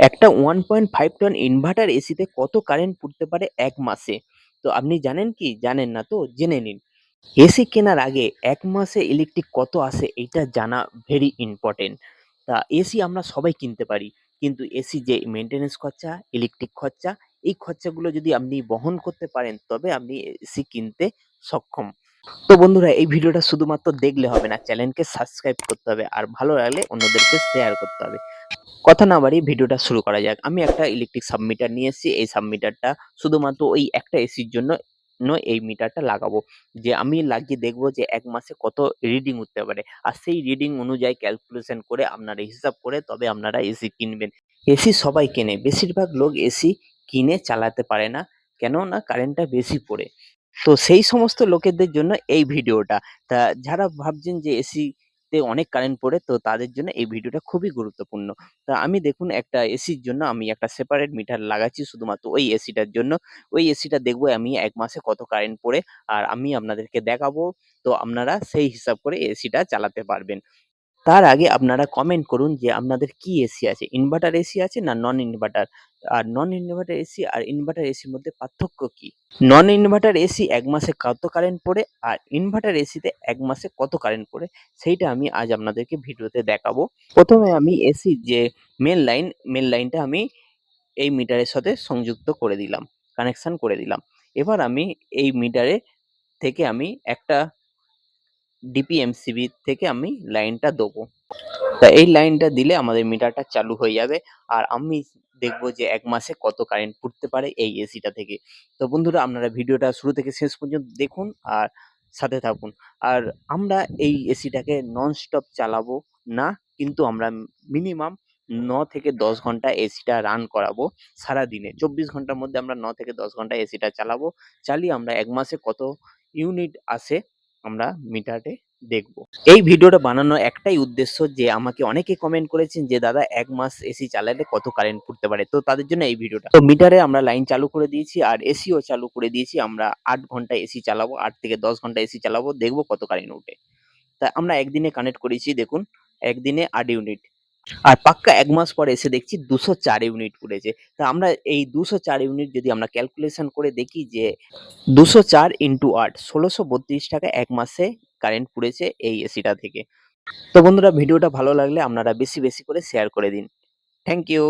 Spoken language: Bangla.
একটা 1.5 টন ইনভার্টার এসিতে কত কারেন্ট পুড়তে পারে এক মাসে? তো আপনি জানেন কি? জানেন না তো? জেনে নিন। এসি কেনার আগে এক মাসে ইলেকট্রিক কত আসে এটা জানা ভেরি ইম্পর্টেন্ট তা এসি আমরা সবাই কিনতে পারি। কিন্তু এসি যে মেইনটেন্যান্স খরচা, ইলেকট্রিক খরচা, এই খরচাগুলো যদি আপনি বহন করতে পারেন তবে আপনি এসি কিনতে সক্ষম। তো বন্ধুরা এই ভিডিওটা শুধুমাত্র দেখলে হবে না, চ্যানেলকে সাবস্ক্রাইব করতে হবে। আর ভালো লাগলে অন্যদেরকে শেয়ার করতে হবে। কথা না বাড়িয়ে ভিডিওটা শুরু করা যাক। আমি একটা ইলেকট্রিক সাবমিটার নিয়ে এসেছি। এই সাবমিটারটা শুধুমাত্র ওই একটা এসির জন্য এই মিটারটা লাগাবো। যে আমি লাগিয়ে দেখব যে ১ মাসে কত রিডিং উঠতে পারে। আর সেই রিডিং অনুযায়ী ক্যালকুলেশন করে আপনারা হিসাব করে তবে আপনারা এসি কিনবেন। এসি সবাই কেনে। বেশিরভাগ লোক এসি কিনে চালাতে পারে না। কেননা কারেন্টটা বেশি পড়ে। তো সেই সমস্ত লোকেদের জন্য এই ভিডিওটা। তা যারা ভাবছেন যে এসি তে অনেক কারেন্ট পড়ে, তো তাদের জন্য এই ভিডিওটা খুবই গুরুত্বপূর্ণ। তা আমি দেখুন একটা এসির জন্য আমি একটা সেপারেট মিটার লাগাচ্ছি শুধুমাত্র ওই এসিটার জন্য। ওই এসিটা দেখব আমি এক মাসে কত কারেন্ট পড়ে, আর আমি আপনাদেরকে দেখাবো। তো আপনারা সেই হিসাব করে এসিটা চালাতে পারবেন। তার আগে আপনারা কমেন্ট করুন যে আপনাদের কি এসি আছে? ইনভার্টার এসি আছে না নন ইনভার্টার? আর নন ইনভার্টার এসি আর ইনভার্টার এসির মধ্যে পার্থক্য কি? নন ইনভার্টার এসি এক মাসে কত কারেন্ট পড়ে আর ইনভার্টার এসিতে এক মাসে কত কারেন্ট পড়ে সেইটা আমি আজ আপনাদেরকে ভিডিওতে দেখাবো। প্রথমে আমি এসি যে মেইন লাইন, মেইন লাইনটা আমি এই মিটারের সাথে সংযুক্ত করে দিলাম। কানেকশন করে দিলাম। এবার আমি এই মিটারে থেকে আমি একটা ডিপিএমসিবি থেকে আমি লাইনটা দেবো। তা এই লাইনটা দিলে আমাদের মিটারটা চালু হয়ে যাবে। আর আমি দেখব যে এক মাসে কত কারেন্ট পুড়তে পারে এই এসিটা থেকে। তো বন্ধুরা, আপনারা ভিডিওটা শুরু থেকে শেষ পর্যন্ত দেখুন আর সাথে থাকুন। আর আমরা এই এসিটাকে ননস্টপ চালাবো না, কিন্তু আমরা মিনিমাম ন থেকে ১০ ঘণ্টা এসিটা রান করাবো সারাদিনে। ২৪ ঘণ্টার মধ্যে আমরা ন থেকে ১০ ঘণ্টা এসিটা চালাবো। চালিয়ে আমরা এক মাসে কত ইউনিট আসে আমরা মিটারে দেখব। এই ভিডিওটা বানানোর একটাই উদ্দেশ্য যে, আমাকে অনেকে কমেন্ট করেছেন যে, দাদা, এক মাস এসি চালালে কত কারেন্ট পুড়তে পারে? তো তাদের জন্য এই ভিডিওটা। তো মিটারে আমরা লাইন চালু করে দিয়েছি আর এসিও চালু করে দিয়েছি। আমরা আট ঘণ্টা এসি চালাবো। আট থেকে ১০ ঘণ্টা এসি চালাবো। দেখব কত কারেন্ট ওঠে। তা আমরা একদিনে কানেক্ট করেছি, দেখুন। একদিনে আট ইউনিট। আর পাক্কা এক মাস পরে এসে দেখছি ২০৪ ইউনিট পুড়েছে। তা আমরা এই ২০৪ ইউনিট যদি আমরা ক্যালকুলেশন করে দেখি যে ২০৪ ইন্টু ৮ ১৬৩২ টাকা এক মাসে কারেন্ট পুড়েছে এই এসিটা থেকে। তো বন্ধুরা ভিডিওটা ভালো লাগলে আপনারা বেশি, বেশি করে শেয়ার করে দিন। Thank you.